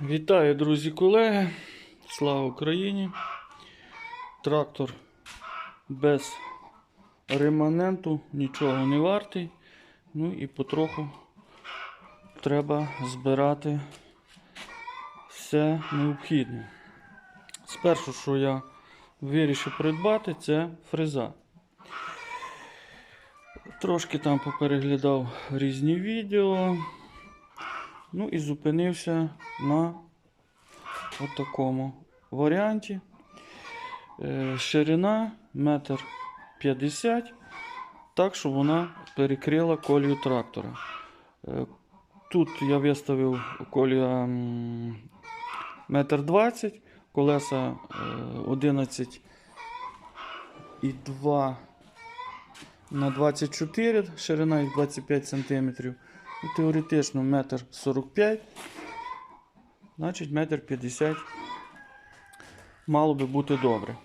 Вітаю, друзі, колеги. Слава Україні. Трактор без реманенту, нічого не вартий. Ну і потроху треба збирати все необхідне. Спершу, що я вирішив придбати, це фреза. Трошки там попереглядав різні відео. Ну і зупинився на такому варіанті. Е, Ширина метр 50, так, щоб вона перекрила колію трактора. Е, Тут я виставив колія м, метр 20, колеса е, 11 і 2 на 24, ширина їх 25 см. Теоретично метр 45, значить метр 50 мало би бути добре.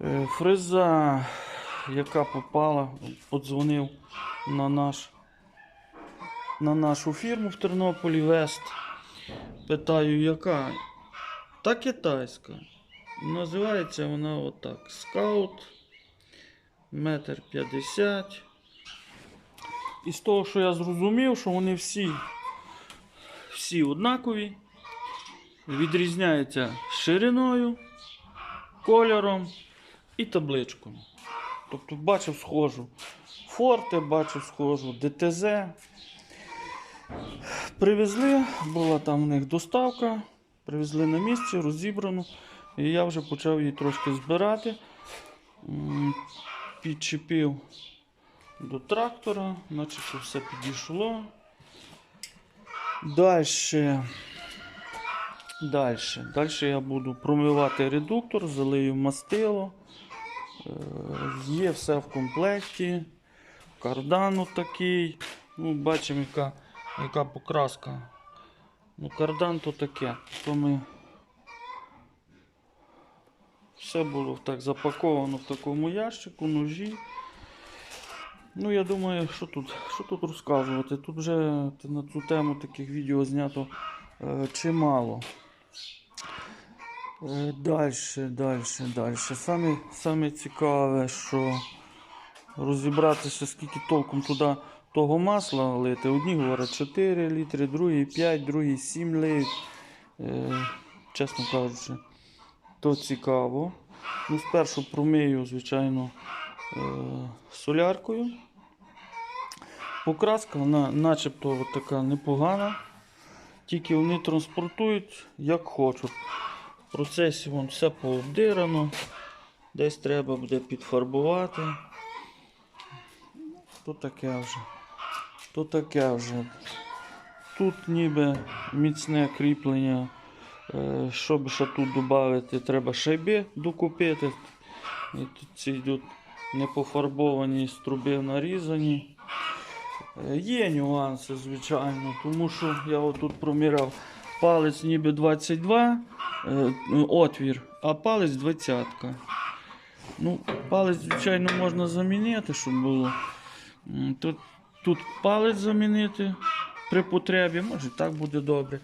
Е, Фреза, яка попала, подзвонив на, наш, на нашу фірму в Тернополі Вест. Питаю, яка? Та китайська. Називається вона отак. Скаут. Метр 50. І з того, що я зрозумів, що вони всі, всі однакові, відрізняються шириною, кольором і табличкою. Тобто бачив схожу Форте, бачив схожу ДТЗ. Привезли, була там в них доставка, привезли на місці, розібрану. І я вже почав її трошки збирати. Підчепив до трактора, начебто все підійшло. Далі. Далі. Далі я буду промивати редуктор, залию мастило. Е, Є все в комплекті. Кардан такий. Ну, бачимо, яка, яка покраска. Ну, кардан то таке. То ми все було так запаковано в такому ящику, ножі. Ну, я думаю, що тут, що тут розказувати? Тут вже на цю тему таких відео знято е, чимало. Е, далі, далі, далі. Саме, саме цікаве, що розібратися, скільки толком туди того масла лити. Одні говорять 4 літри, другі 5, другі 7 лит. Е, чесно кажучи, то цікаво. Ну, спершу промию, звичайно, е, соляркою. Покраска вона начебто така непогана. Тільки вони транспортують як хочуть. В процесі вон все пообдирано. Десь треба буде підфарбувати. То таке вже. То таке вже. Тут ніби міцне кріплення. Е, Щоб ще тут додати, треба шайби докупити. І тут ці йдуть не пофарбовані, з труби нарізані. Е, Є нюанси, звичайно, тому що я отут проміряв палець ніби 22 е, отвір, а палець 20. Ну, палець, звичайно, можна замінити, щоб було. Тут, тут палець замінити при потребі, може так буде добре.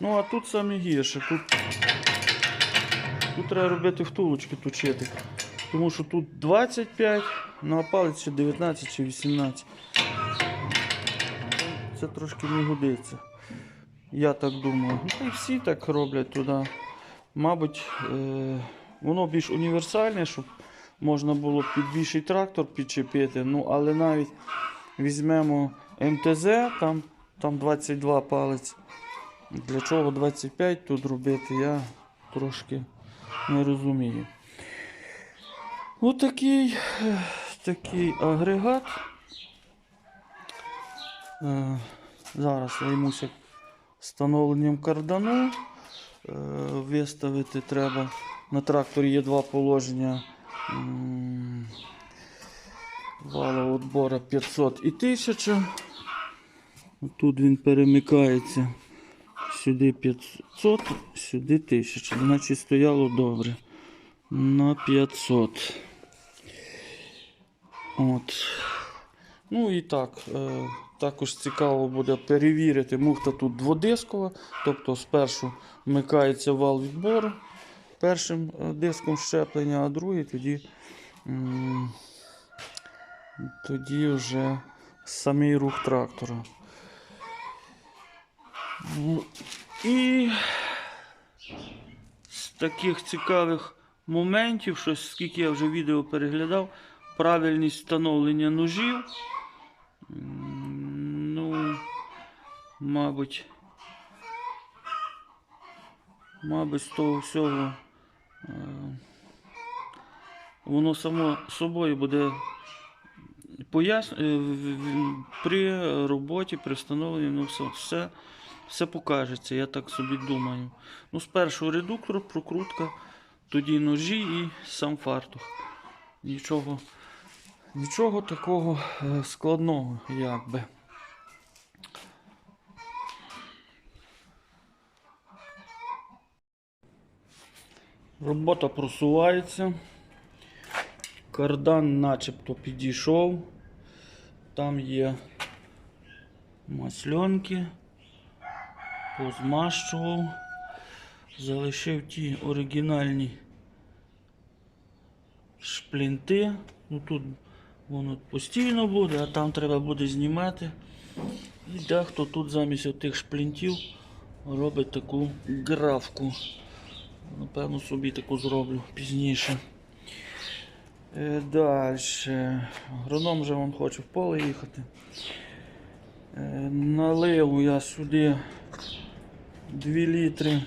Ну, а тут саме гірше. Тут, тут треба робити втулочки точити. Тому що тут 25, ну а палець ще 19 чи 18 це трошки не годиться. Я так думаю. Ну, та всі так роблять туди. Мабуть, е- воно більш універсальне, щоб можна було під більший трактор підчепити. Ну, але навіть візьмемо МТЗ, там, там 22 палець. Для чого 25 тут робити, я трошки не розумію. Отакий е, такий агрегат. Е, Зараз займуся встановленням кардану. Е, Виставити треба. На тракторі є два положення. Вала відбора 500 і 1000. Тут він перемикається. Сюди 500, сюди 1000. Значить стояло добре. На 500. От. Ну і так, е, також цікаво буде перевірити. Муфта тут дводискова, тобто спершу вмикається вал відбору першим е, диском щеплення, а другий тоді, тоді вже самий рух трактора. Ну, І з таких цікавих моментів, щось скільки я вже відео переглядав, правильність встановлення ножів. Мабуть, мабуть, з того всього е, воно само собою буде пояс... е, при роботі, при встановленні, ну, все, все, все покажеться, я так собі думаю. Ну, спершу редуктор, прокрутка, тоді ножі і сам фартух. Нічого, нічого такого е, складного, якби. Робота просувається. Кардан начебто підійшов. Там є масльонки. Позмащував. Залишив ті оригінальні шплінти. Ну тут воно постійно буде, а там треба буде знімати. І дехто тут замість тих шплінтів робить таку графку. Напевно, собі таку зроблю пізніше. Е, Далі. Агроном вже вон хоче в поле їхати. Е, Налив я сюди 2 літри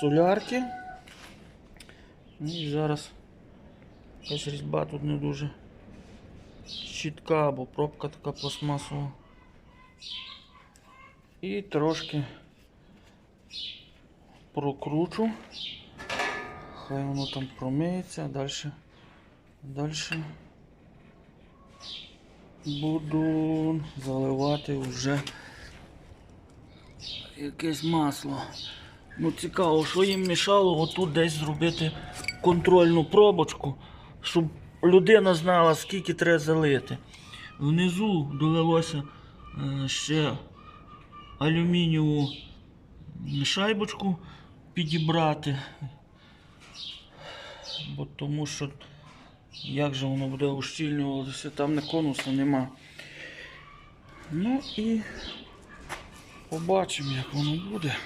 солярки. І зараз якась різьба тут не дуже чітка, бо пробка така пластмасова. І трошки прокручу. Хай воно там промиється, далі. Далі буду заливати вже якесь масло. Ну цікаво, що їм мішало отут десь зробити контрольну пробочку, щоб людина знала, скільки треба залити. Внизу довелося е, ще алюмінієву шайбочку підібрати. Бо тому що як же воно буде ущільнюватися, там не конуса нема. Ну і побачимо, як воно буде.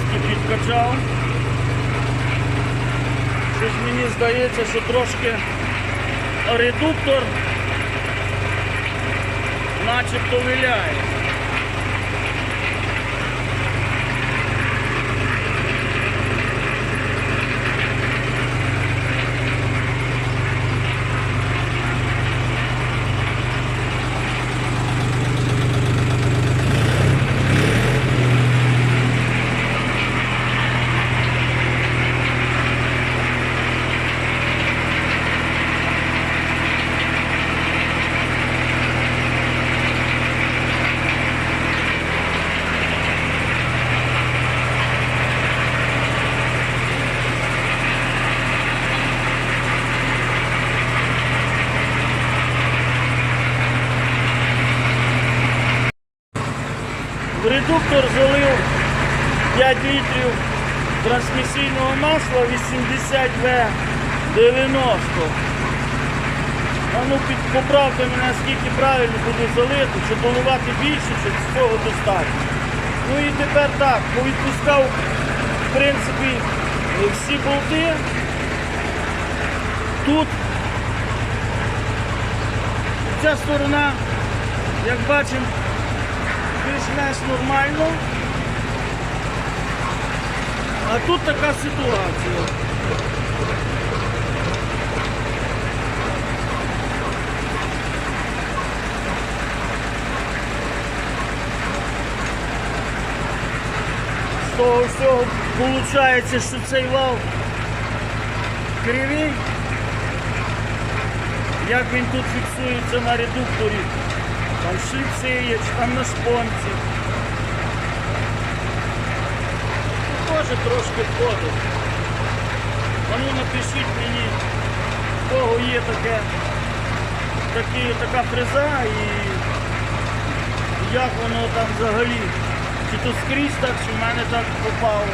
З підкачав. Щось мені здається, що трошки редуктор начебто виляє. В редуктор залив 5 літрів трансмісійного масла 80В90. А ну під, поправте мене, скільки правильно буду залити, чи доливати більше, чи з цього достатньо. Ну і тепер так, повідпускав, в принципі, всі болти. Тут ця сторона, як бачимо, більш-менш нормально. А тут така ситуація. Того всього виходить, що цей вал кривий, як він тут фіксується на редукторі, там шипці є, чи там на шпонці. Тоже трошки ходить. А ну напишіть мені, в кого є таке, такі, така фреза і як воно там взагалі. Чи то скрізь так, чи в мене так попало.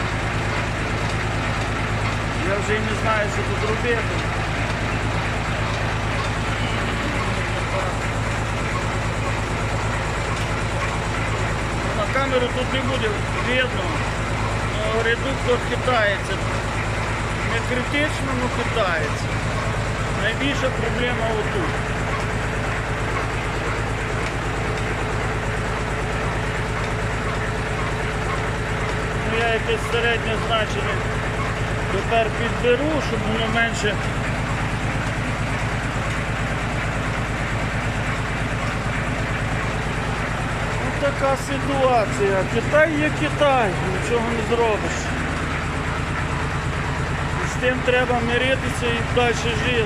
Я вже і не знаю, що тут робити. На камеру тут не буде видно, але редуктор хитається. Не критично, але хитається. Найбільша проблема отут. Ну, я якесь середнє значення тепер підберу, щоб воно менше. Ось така ситуація. Китай є Китай, нічого не зробиш. З тим треба миритися і далі жити.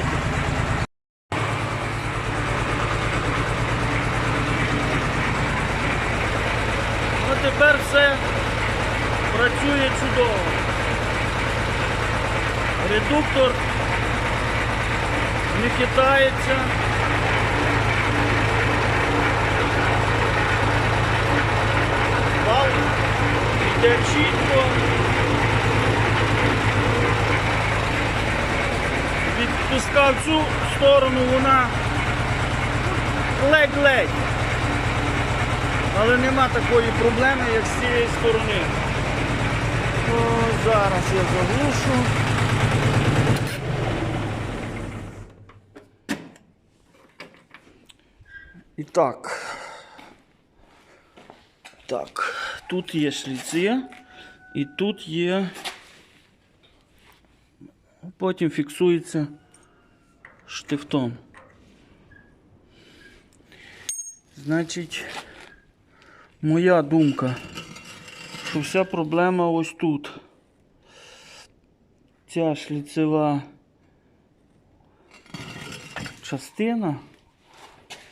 Ну тепер все працює чудово. Редуктор не хитається. Вал йде чітко. Відпускав цю сторону, вона ледь-ледь. Але нема такої проблеми, як з цієї сторони. О, зараз я заглушу. І так. Так, тут є шліці і тут є. Потім фіксується штифтом. Значить, моя думка, що вся проблема ось тут. Ця шліцева частина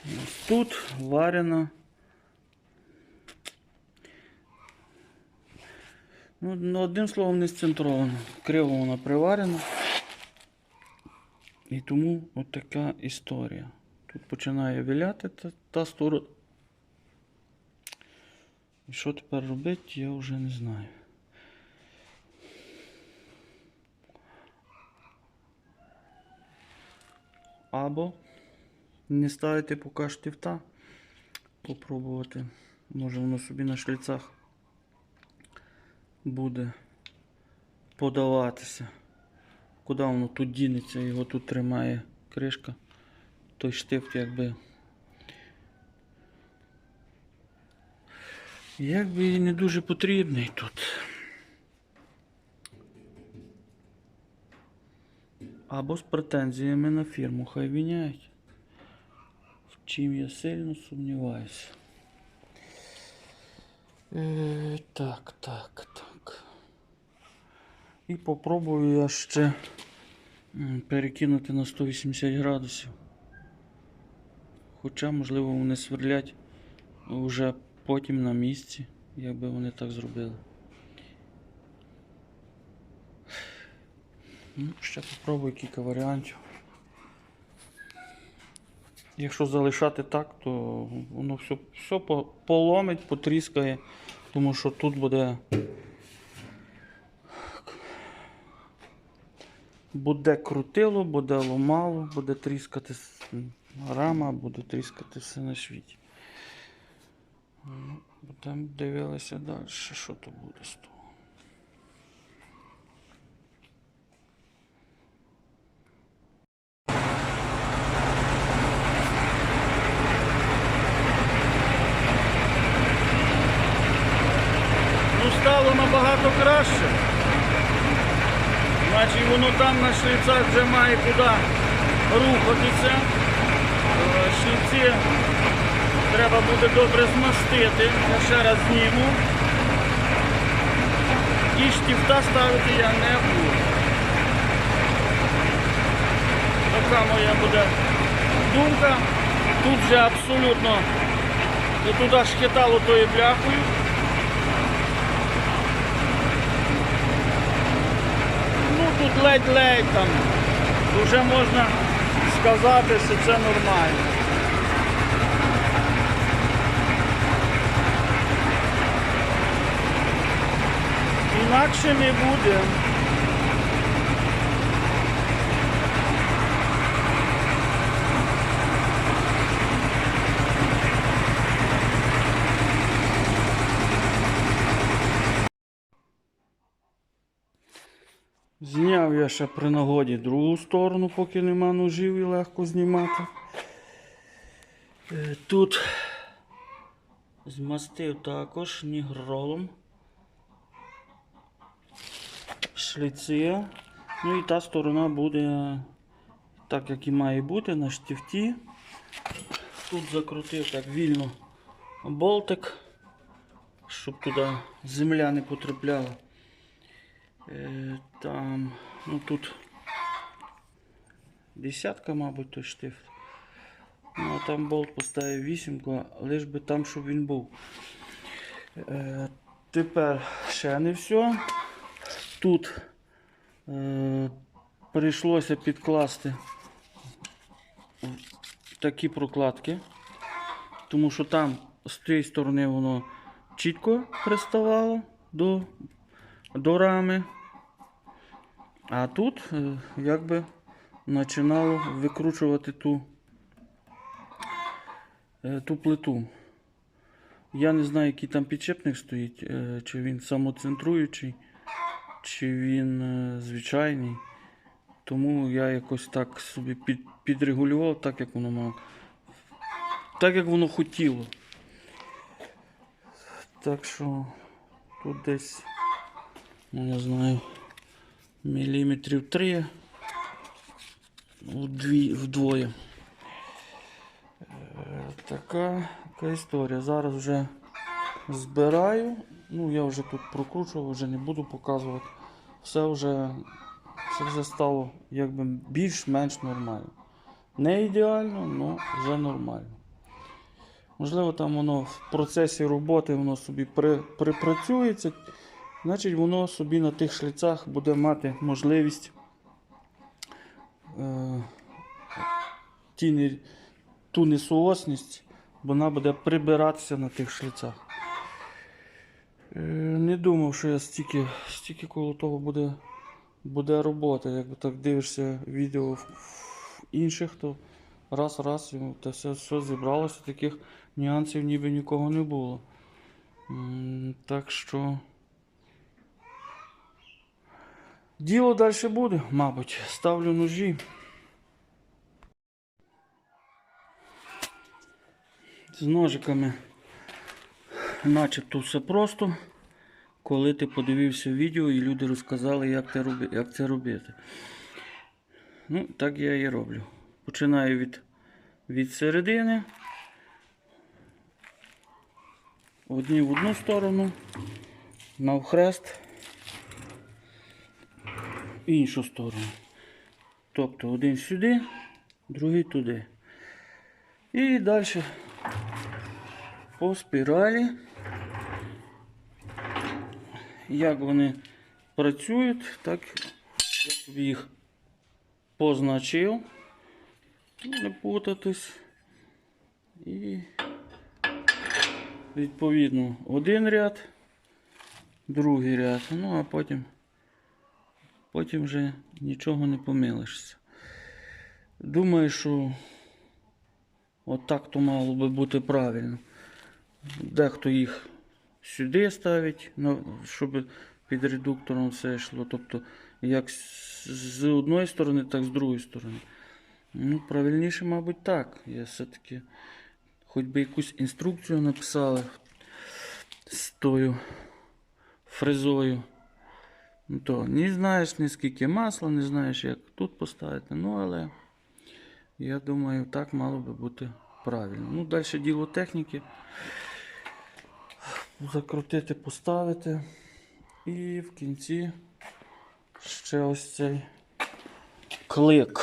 ось тут варена. Ну, ну, одним словом, не сцентрована. Криво вона приварена. І тому от така історія. Тут починає виляти та, та сторона. І що тепер робити, я вже не знаю. Або не ставити поки штифта. Попробувати. Може воно собі на шліцах буде подаватися. Куди воно тут дінеться, його тут тримає кришка. Той штифт якби. Якби і не дуже потрібний тут. Або з претензіями на фірму, хай міняють. В чим я сильно сумніваюся. Е, так, так, так. І попробую я ще перекинути на 180 градусів. Хоча, можливо, вони сверлять вже потім на місці, якби вони так зробили. Ну, ще попробую кілька варіантів. Якщо залишати так, то воно все, все поломить, потріскає, тому що тут буде. Буде крутило, буде ломало, буде тріскати рама, буде тріскати все на світі. Будемо дивилися далі, що то буде з того. Ну, стало набагато краще. Воно там на шліцах вже має куди рухатися. Е, Шліці треба буде добре змастити. Я ще раз зніму. І штифта ставити я не буду. Така моя буде думка. Тут вже абсолютно туди шхитало тою бляхою. Ну тут ледь-ледь там. Вже можна сказати, що це нормально. Інакше не буде. Зняв я ще при нагоді другу сторону, поки нема ножів і легко знімати. Е, Тут змастив також нігролом. Шліці. Ну і та сторона буде так, як і має бути, на штифті. Тут закрутив так вільно болтик, щоб туди земля не потрапляла. Е, Там, ну тут десятка, мабуть, той штифт. Ну, а там болт поставив вісімку, лиш би там, щоб він був. Е, тепер ще не все. Тут е, прийшлося підкласти такі прокладки, тому що там з тієї сторони воно чітко приставало до, до рами. А тут е, якби починало викручувати ту, е, ту плиту. Я не знаю, який там підчепник стоїть, е, чи він самоцентруючий, чи він звичайний. Тому я якось так собі під, підрегулював, так як воно мав. Так як воно хотіло. Так що тут десь, ну не знаю, міліметрів 3 вдві, вдвоє. Е, Така, така історія. Зараз вже збираю. Ну, я вже тут прокручував, вже не буду показувати. Все вже, все вже стало якби більш-менш нормально. Не ідеально, але вже нормально. Можливо, там воно в процесі роботи воно собі при, припрацюється, значить воно собі на тих шліцах буде мати можливість е, ті ту несуосність, вона буде прибиратися на тих шліцах. Е, не думав, що я стільки, стільки коло того буде, буде роботи. Якби так дивишся відео в, в інших, то раз, раз, і те все, все зібралося, таких нюансів ніби нікого не було. Так що. Діло далі буде, мабуть. Ставлю ножі. З ножиками начебто все просто. Коли ти подивився відео і люди розказали, як це, роби, як це робити. Ну, так я і роблю. Починаю від, від середини. Одні в одну сторону, навхрест, іншу сторону. Тобто один сюди, другий туди. І далі по спіралі. Як вони працюють, так я їх позначив. Не путатись. І відповідно один ряд, другий ряд, ну а потім, потім вже нічого не помилишся. Думаю, що отак то мало би бути правильно. Дехто їх сюди ставить, щоб під редуктором все йшло. Тобто як з одної сторони, так з другої сторони. Ну, правильніше, мабуть, так. Я все-таки хоч би якусь інструкцію написали з тою фрезою. Ну, то не знаєш ні скільки масла, не знаєш, як тут поставити. Ну, але я думаю, так мало би бути правильно. Ну, далі діло техніки. Закрутити, поставити. І в кінці ще ось цей клик.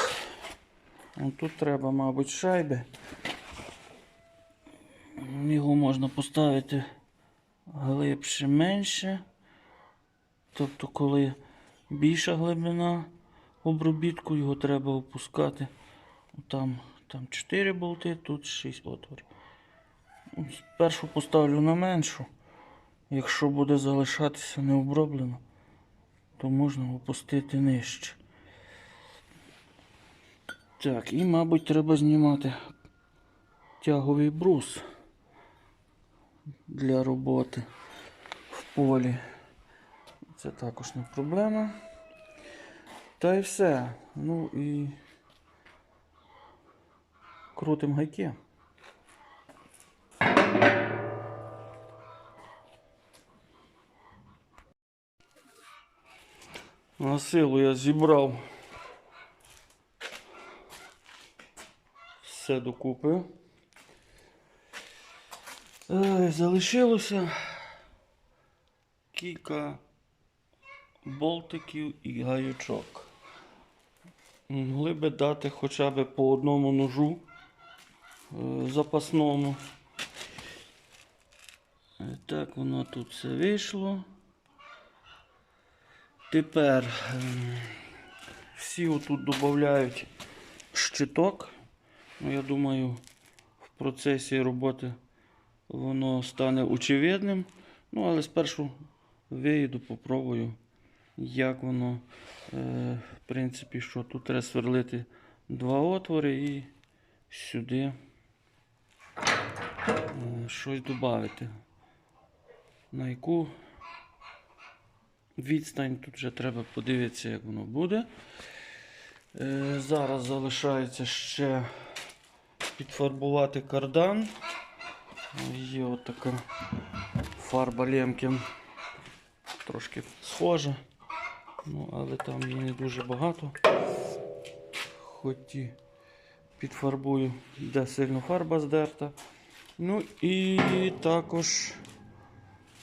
Ну, Тут треба, мабуть, шайби. Його можна поставити глибше менше. Тобто, коли більша глибина обробітку, його треба опускати. Там, там 4 болти, тут 6 отворів. Спершу поставлю на меншу. Якщо буде залишатися необроблено, то можна опустити нижче. Так, і, мабуть, треба знімати тяговий брус для роботи в полі. Це також не проблема. Та й все. Ну і крутим гайки. На силу я зібрав все докупи. Е, Залишилося кілька болтиків і гаючок. Могли би дати хоча б по одному ножу е, запасному. Е, Так воно тут все вийшло. Тепер ем, всі отут додають щиток. Ну, я думаю, в процесі роботи воно стане очевидним. Ну, але спершу виїду, попробую, як воно. Е, в принципі, що тут треба сверлити два отвори і сюди е, щось додати. На яку відстань тут вже треба подивитися, як воно буде. Е, зараз залишається ще підфарбувати кардан. Є отака фарба Лемкін. Трошки схожа, ну, але там не дуже багато. Хоч і підфарбую, де сильно фарба здерта. Ну і також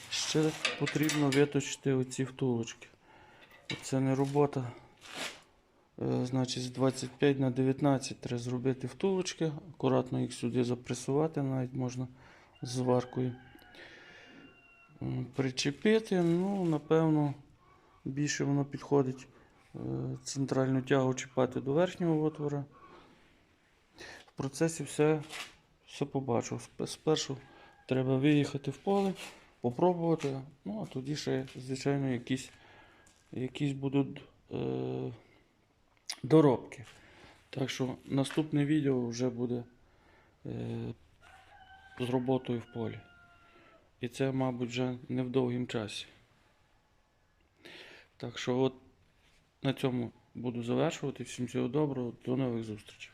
ще потрібно виточити оці втулочки. Це не робота. Е, Значить, з 25 на 19 треба зробити втулочки, акуратно їх сюди запресувати, навіть можна зваркою. Причепити, ну, напевно, більше воно підходить е, центральну тягу чіпати до верхнього отвора. В процесі все, все побачив. Сп- Спершу треба виїхати в поле, попробувати, ну а тоді ще, звичайно, якісь, якісь будуть. Е, доробки. Так що наступне відео вже буде е, з роботою в полі. І це, мабуть, вже не в довгім часі. Так що от на цьому буду завершувати. Всім всього доброго, до нових зустрічей.